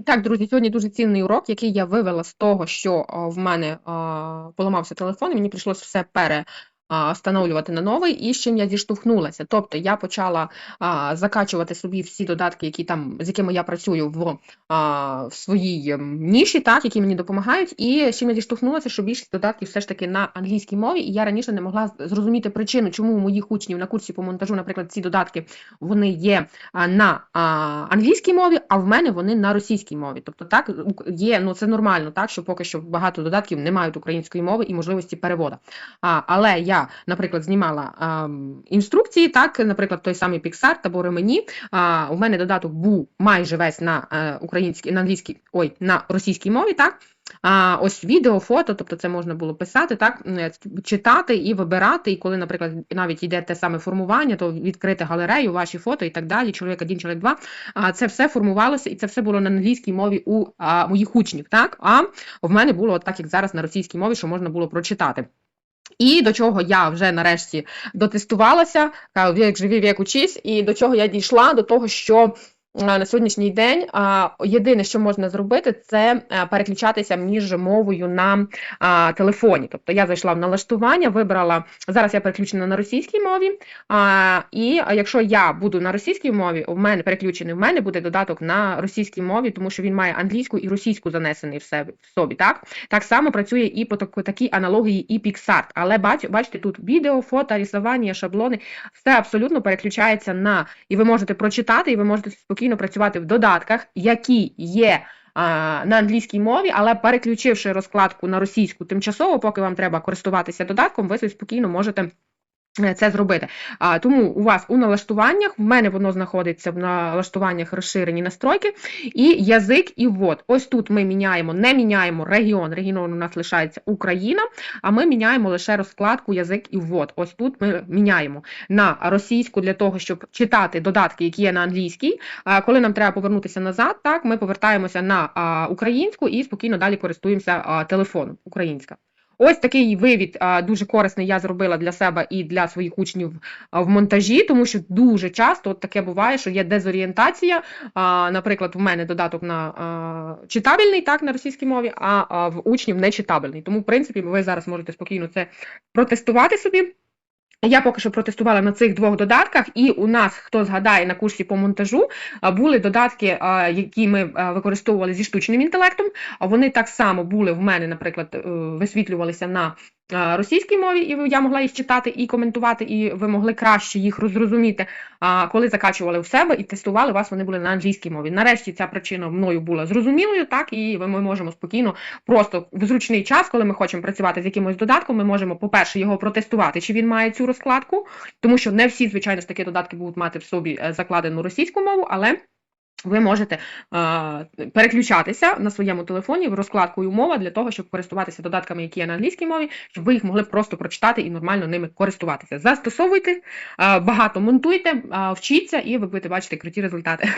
І так, друзі, сьогодні дуже цінний урок, який я вивела з того, що в мене поламався телефон, і мені прийшлося все пере. Встановлювати на новий, і з чим я зіштовхнулася. Тобто я почала а, закачувати собі всі додатки, які там, з якими я працюю в, а, в своїй ем, ніші, так, які мені допомагають. І з чим я зіштовхнулася, що більшість додатків все ж таки на англійській мові, і я раніше не могла зрозуміти причину, чому у моїх учнів на курсі по монтажу, наприклад, ці додатки вони є на а, англійській мові, а в мене вони на російській мові. Тобто, так є, ну це нормально, так що поки що багато додатків не мають української мови і можливості переводу. А, але я, наприклад, знімала а, інструкції, так, наприклад, той самий Pixar або ремені. А, у мене додаток був майже весь на е, українській, на англійській, ой, на російській мові, так. А ось відео, фото, тобто це можна було писати, так е, читати і вибирати. І коли, наприклад, навіть йде те саме формування, то відкрити галерею, ваші фото і так далі. Чоловік один, чоловік два. А це все формувалося, і це все було на англійській мові у а, моїх учнів. Так, а в мене було так, як зараз на російській мові, що можна було прочитати. І до чого я вже нарешті дотестувалася, як живі, як учись, і до чого я дійшла, до того, що на сьогоднішній день єдине, що можна зробити, це е, переключатися між мовою на телефоні. Тобто я зайшла в налаштування, вибрала зараз я переключена на російській мові. І якщо я буду на російській мові, у мене переключений, в мене буде додаток на російській мові, тому що він має англійську і російську занесений в себе в собі. Так так само працює і по такій аналогії і PixArt. Але бач, бачите, тут відео, фото, рисування, шаблони, все абсолютно переключається на і ви можете прочитати, і ви можете спокійно працювати в додатках, які є. На англійській мові, але переключивши розкладку на російську тимчасово, поки вам треба користуватися додатком, ви спокійно можете це зробити. А, тому у вас у налаштуваннях, в мене воно знаходиться в налаштуваннях розширені настройки, і язик і ввод. Ось тут ми міняємо, не міняємо регіон. Регіон у нас лишається Україна, а ми міняємо лише розкладку язик і ввод. Ось тут ми міняємо на російську для того, щоб читати додатки, які є на англійській. А коли нам треба повернутися назад, так ми повертаємося на українську і спокійно далі користуємося телефоном українська. Ось такий вивід дуже корисний я зробила для себе і для своїх учнів в монтажі, тому що дуже часто от таке буває, що є дезорієнтація. Наприклад, в мене додаток на читабельний, так, на російській мові, а, в учнів не читабельний. Тому, в принципі, ви зараз можете спокійно це протестувати собі. Я поки що протестувала на цих двох додатках, і у нас, хто згадає на курсі по монтажу, були додатки, які ми використовували зі штучним інтелектом. Вони так само були в мене, наприклад, е, висвітлювалися на російській мові, і я могла їх читати і коментувати, і ви могли краще їх розрозуміти. Коли закачували в себе і тестували, вас вони були на англійській мові. Нарешті ця причина мною була зрозумілою, так і ми можемо спокійно, просто в зручний час, коли ми хочемо працювати з якимось додатком, ми можемо, по-перше, його протестувати, чи він має цю розкладку, тому що не всі, звичайно ж таки, додатки будуть мати в собі е, закладену російську мову, але. Ви можете е, переключатися на своєму телефоні в розкладку умова для того, щоб користуватися додатками, які є на англійській мові, щоб ви їх могли просто прочитати і нормально ними користуватися. Застосовуйте, е, багато монтуйте, е, вчіться, і ви будете бачити круті результати.